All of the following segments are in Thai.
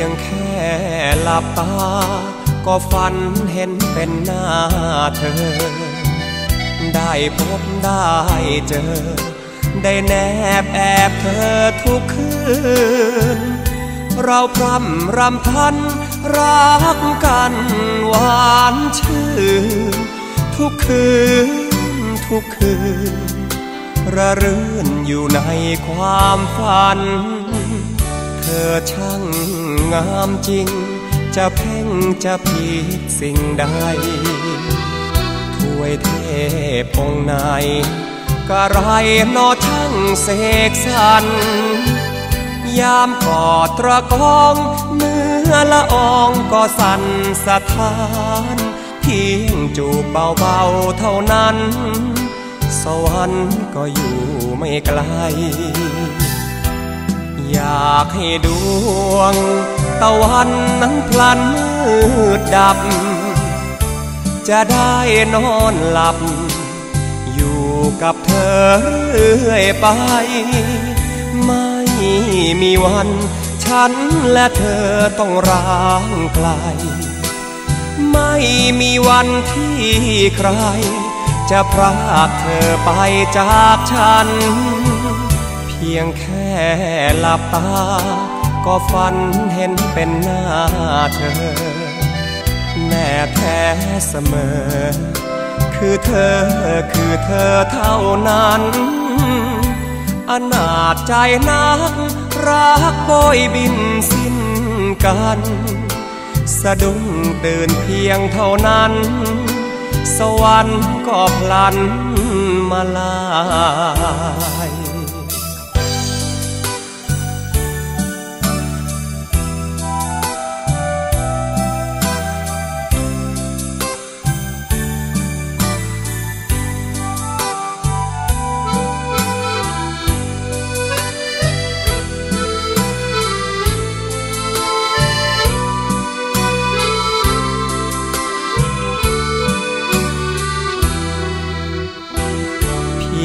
ยังแค่หลับตา ก็ฝันเห็นเป็นหน้าเธอ ได้พบได้เจอ ได้แนบแอบเธอทุกคืน เราพร่ำรำพัน รักกันหวานชื่น ทุกคืน ทุกคืน ระรื่นอยู่ในความฝัน เธอช่างงามจริง จะเพ่งจะผิดสิ่งใดถ้วยเทพองค์ไหนกะไรนอช่างเสกสรรยามกอดตระกองเนื้อละอองก็สั่นสะท้านเพียงจูบเบาๆเท่านั้น สวรรค์ก็อยู่ไม่ไกล อยากให้ดวง ตะวันนั้นพลันมืดดับ จะได้นอนหลับ อยู่กับเธอเรื่อยไป ไม่มีวัน ฉันและเธอต้องร้างไกล ไม่มีวันที่ใคร จะพรากเธอไปจากฉัน พียงแค่หลับตา ก็ฝันเห็นเป็นหน้าเธอ แน่แท้เสมอ คือเธอคือเธอเท่านั้น อนาจใจนัก รักโบยบินสิ้นกัน สะดุ้งตื่นเพียงเท่านั้น สวรรค์ก็พลันมาลาย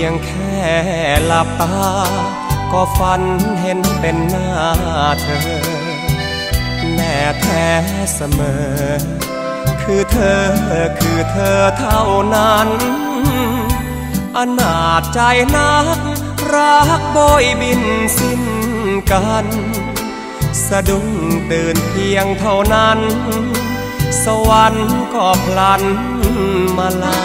พียงแค่หลับตา ก็ฝันเห็นเป็นหน้าเธอแน่แท้เสมอ คือเธอคือเธอเท่านั้น อนาจใจนัก รักโบยบินสิ้นกัน สะดุ้งตื่นเพียงเท่านั้น สวรรค์ก็พลันมาลา